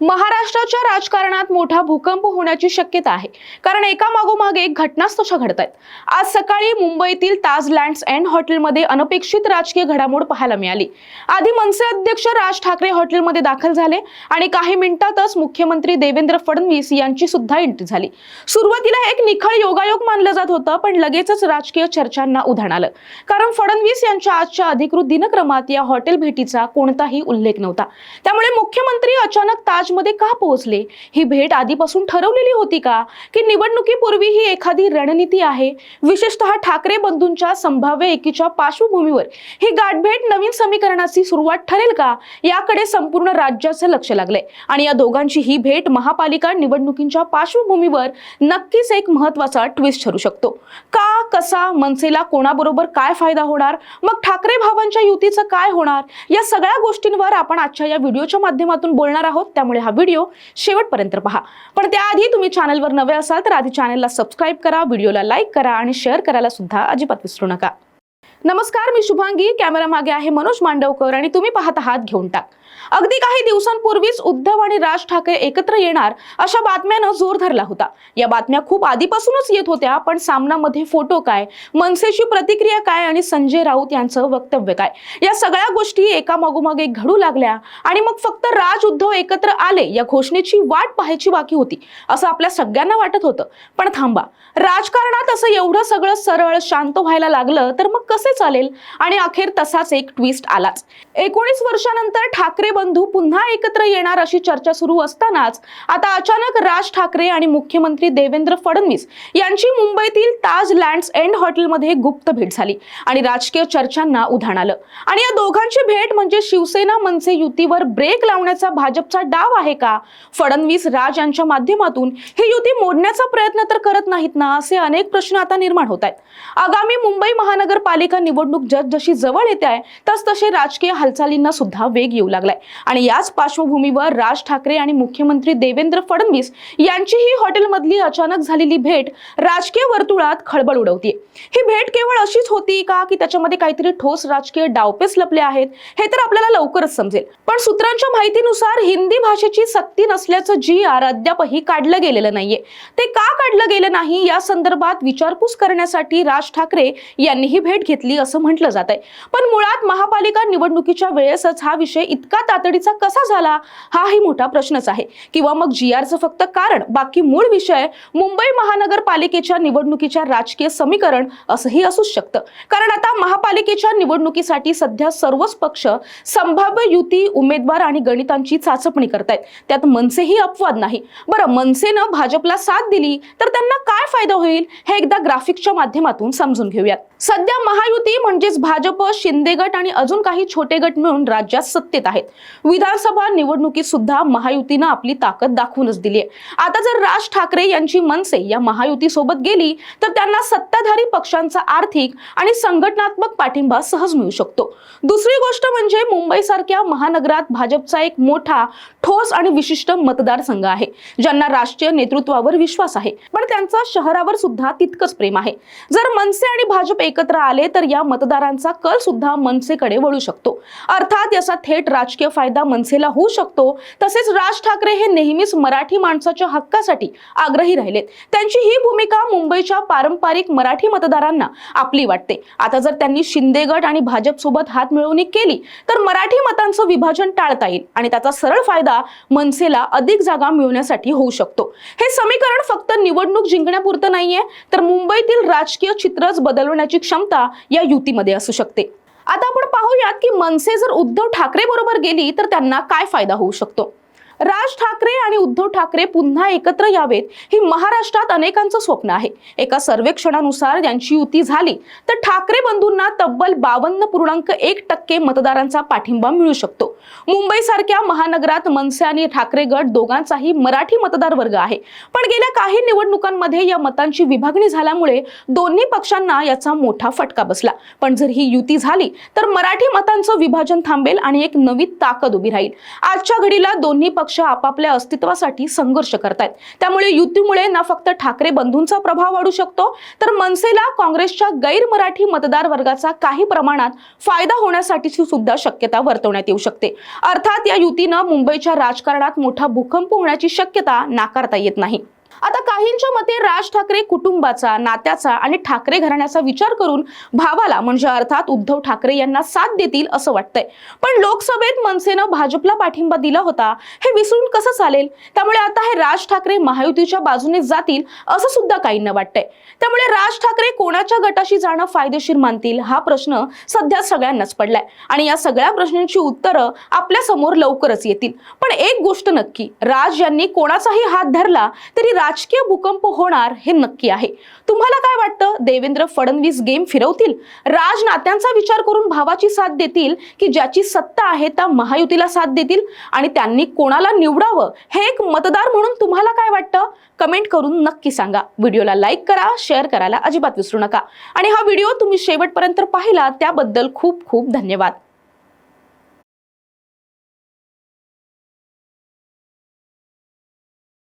महाराष्ट्राच्या राजकारणात मोठा भूकंप होण्याची शक्यता आहे. कारण एका मागोमाग एक घटनाच तशा घडत आहेत आज सकाळी मुंबईतील ताज लँड्स अँड हॉटेलमध्ये अनपेक्षित राजकीय घडामोड पाहायला मिळाली. आधी मनसे अध्यक्ष राज ठाकरे हॉटेलमध्ये दाखल झाले आणि काही मिनिटातच मुख्यमंत्री देवेंद्र फडणवीस यांची सुद्धा एंट्री झाली. सुरुवातीला एक निखळ योगायोग मानलं जात होतं पण लगेचच राजकीय चर्चांना उधाण आलं. कारण फडणवीस यांच्या आजच्या अधिकृत दिनक्रमात या हॉटेल भेटीचा कोणताही उल्लेख नव्हता. त्यामुळे मुख्यमंत्री अचानक ताज राजमध्ये का पोहोचले? ही भेट आधीपासून ठरवलेली होती का? की निवडणुकीपूर्वी ही एखादी रणनीती आहे? विशेषतः ठाकरे बंधूंच्या संभाव्य एकीच्या पार्श्वभूमीवर. ही गाठभेट नवीन समीकरणाची सुरुवात ठरेल का? याकडे संपूर्ण राज्याचं लक्ष लागलंय. आणि या दोघांची ही भेट महापालिका निवडणुकींच्या पार्श्वभूमीवर नक्कीच एक महत्त्वाचा ट्विस्ट ठरू शकतो. का कसा मनसेला कोणाबरोबर काय फायदा होणार? मग ठाकरे भावांच्या युतीचं काय होणार? या सगळ्या गोष्टींवर आपण आजच्या या व्हिडिओच्या माध्यमातून बोलणार आहोत. त्यामुळे हा व्हिडिओ शेवटपर्यंत पहा. पण त्याआधी तुम्ही चॅनलवर नवे असाल तर आधी चॅनलला सबस्क्राईब करा व्हिडिओला लाईक करा आणि शेअर करायला सुद्धा अजिबात विसरू नका. नमस्कार मी शुभांगी. कॅमेरा मागे आहे मनोज मांडवकर आणि तुम्ही पाहत आहात घेऊन टाक. अगदी काही दिवसांपूर्वीच उद्धव आणि राज ठाकरे एकत्र येणार अशा बातम्यानं जोर धरला होता. या बातम्या खूप आधीपासूनच येत होत्या पण सामनामध्ये फोटो काय मनसेची प्रतिक्रिया काय आणि संजय राऊत यांचं वक्तव्य काय या सगळ्या गोष्टी एका मागोमाग एक घडू लागल्या आणि मग फक्त राज उद्धव एकत्र आले या घोषणेची वाट पाहायची बाकी होती असं आपल्या सगळ्यांना वाटत होतं. पण थांबा राजकारणात असं एवढं सगळं सरळ शांत व्हायला लागलं तर मग कसे चालेल? आणि अखेर तसाच एक ट्विस्ट आलाच. एकोणीस वर्षानंतर ठाकरे ठाकरे बंधू पुन्हा एकत्र येणार अशी चर्चा सुरू असतानाच आता अचानक राज ठाकरे आणि मुख्यमंत्री देवेंद्र फडणवीस यांची मुंबईतील ताज लँड्स एंड हॉटेलमध्ये गुप्त भेट झाली आणि राजकीय चर्चांना उधाण आलं. आणि या दोघांची भेट म्हणजे शिवसेना मनसे युतीवर ब्रेक लावण्याचा भाजपचा डाव आहे का? फडणवीस राज यांच्या माध्यमातून ही युती मोडण्याचा प्रयत्न तर करत नाहीत ना असे अनेक प्रश्न आता निर्माण होत आहेत. आगामी मुंबई महानगरपालिका निवडणूक जस जशी जवळ येते आहे तस तसे राजकीय हालचालींना सुद्धा वेग येऊ लागला लागलाय. आणि याच पार्श्वभूमीवर राज ठाकरे आणि मुख्यमंत्री देवेंद्र फडणवीस यांचीही हॉटेलमधली अचानक झालेली भेट राजकीय वर्तुळात खळबळ उडवते ही भेट केवळ अशीच होती का की त्याच्यामध्ये काहीतरी ठोस राजकीय डावपेच लपले आहेत हे तर आपल्याला लवकरच समजेल. पण सूत्रांच्या माहितीनुसार हिंदी भाषेची सक्ती नसल्याचं जी आर अद्यापही काढलं गेलेलं नाहीये. ते का काढलं गेलं नाही या संदर्भात विचारपूस करण्यासाठी राज ठाकरे यांनी ही भेट घेतली असं म्हटलं जात आहे पण मुळात महापालिका निवडणुकीच्या वेळेसच हा विषय इतका तातडीचा कसा झाला हाही मोठा प्रश्नच आहे. किंवा मग जी आरचं फक्त कारण बाकी मूळ विषय मुंबई महानगरपालिकेच्या निवडणुकीच्या राजकीय समीकरण असंही असूच शकतं. कारण आता महापालिकेच्या निवडणुकीसाठी सध्या सर्वच पक्ष संभाव्य युती उमेदवार आणि गणितांची चाचपणी करतायत. त्यात मनसेही अपवाद नाही. बरं मनसेनं भाजपला साथ दिली तर त्यांना काय फायदा होईल? हे एकदा ग्राफिकच्या माध्यमातून समजून घेऊयात. सध्या महायुती म्हणजेच भाजप शिंदे गट आणि अजून काही छोटे गट मिळून राज्यात सत्तेत आहेत. आहेत विधानसभा निवडणुकीत सुद्धा महायुतीनं आपली ताकद दाखवूनच दिली आहे आता जर राज ठाकरे यांची मनसे या महायुती सोबत गेली तर त्यांना सत्ताधारी पक्षांचा आर्थिक आणि संघटनात्मक पाठिंबा सहज मिळू शकतो. दुसरी गोष्ट म्हणजे मुंबई सारख्या महानगरात भाजपचा एक मोठा ठोस आणि विशिष्ट मतदारसंघ आहे ज्यांना राष्ट्रीय नेतृत्वावर विश्वास आहे. पण त्यांचा शहरावर सुद्धा तितकंच प्रेम आहे. जर मनसे आणि भाजप एकत्र आले तर या मतदारांचा कल सुद्धा मनसेकडे वळू शकतो. अर्थात याचा थेट राजकीय राजकीय फायदा मनसेला होऊ शकतो. तसेच राज ठाकरे हे नेहमीच मराठी माणसाच्या हक्कासाठी आग्रही राहिलेत. त्यांची ही भूमिका मुंबईच्या पारंपरिक मराठी मतदारांना आपली वाटते. आता जर त्यांनी शिंदे गट आणि भाजप सोबत हात मिळवणी केली तर मराठी मतांचं विभाजन टाळता येईल आणि त्याचा सरळ फायदा मनसेला अधिक जागा मिळवण्यासाठी होऊ शकतो. हे समीकरण फक्त निवडणूक जिंकण्यापुरतं नाहीये तर मुंबईतील राजकीय चित्रच बदलवण्याची क्षमता या युतीमध्ये असू शकते. आता आपण पाहूयात की मनसे जर उद्धव ठाकरे बरोबर गेली तर त्यांना काय फायदा होऊ शकतो? राज ठाकरे आणि उद्धव ठाकरे पुन्हा एकत्र यावेत ही महाराष्ट्रात अनेकांचं स्वप्न आहे. एका सर्वेक्षणानुसार यांची युती झाली तर ठाकरे बंधूंना तब्बल बावन्न पूर्णांक एक टक्के मतदारांचा पाठिंबा मिळू शकतो. मुंबईसारख्या महानगरात मनसे आणि ठाकरे गट दोघांचाही मराठी मतदार वर्ग आहे. पण गेल्या काही निवडणुकांमध्ये या मतांची विभागणी झाल्यामुळे दोन्ही पक्षांना याचा मोठा फटका बसला. पण जर ही युती झाली तर मराठी मतांचं विभाजन थांबेल आणि एक नवी ताकद उभी राहील. आजच्या घडीला दोन्ही पक्ष पक्ष आपापल्या अस्तित्वासाठी संघर्ष करतायत. त्यामुळे युतीमुळे ना फक्त ठाकरे बंधूंचा प्रभाव वाढू शकतो तर मनसेला काँग्रेसच्या गैरमराठी मतदार वर्गाचा काही प्रमाणात फायदा होण्यासाठीची सुद्धा शक्यता वर्तवण्यात येऊ शकते. अर्थात या युतीनं मुंबईच्या राजकारणात मोठा भूकंप होण्याची शक्यता नाकारता येत नाही. आता काहींच्या मते राज ठाकरे कुटुंबाचा नात्याचा आणि ठाकरे घराण्याचा विचार करून भावाला म्हणजे अर्थात उद्धव ठाकरे यांना साथ देतील असं वाटतंय. पण लोकसभेत मनसेनं भाजपला पाठिंबा दिला होता हे विसरून कसं चालेल? त्यामुळे आता हे राज ठाकरे महायुतीच्या बाजूने जातील असं सुद्धा काहींना वाटतंय. त्यामुळे राज ठाकरे कोणाच्या गटाशी जाणं फायदेशीर मानतील हा प्रश्न सध्या सगळ्यांनाच पडलाय. आणि या सगळ्या प्रश्नांची उत्तरं आपल्यासमोर लवकरच येतील. पण एक गोष्ट नक्की राज यांनी कोणाचाही हात धरला तरी राजकीय भूकंप होणार हे नक्की आहे. तुम्हाला काय वाटतं? देवेंद्र फडणवीस गेम फिरवतील? राज नात्यांचा विचार करून भावाची साथ देतील की ज्याची सत्ता आहे त्या महायुतीला साथ देतील? आणि त्यांनी कोणाला निवडावं? हे एक मतदार म्हणून तुम्हाला काय वाटतं? कमेंट करून नक्की सांगा. व्हिडिओला लाईक करा शेअर करायला अजिबात विसरू नका. आणि हा व्हिडिओ तुम्ही शेवटपर्यंत पाहिला त्याबद्दल खूप खूप धन्यवाद.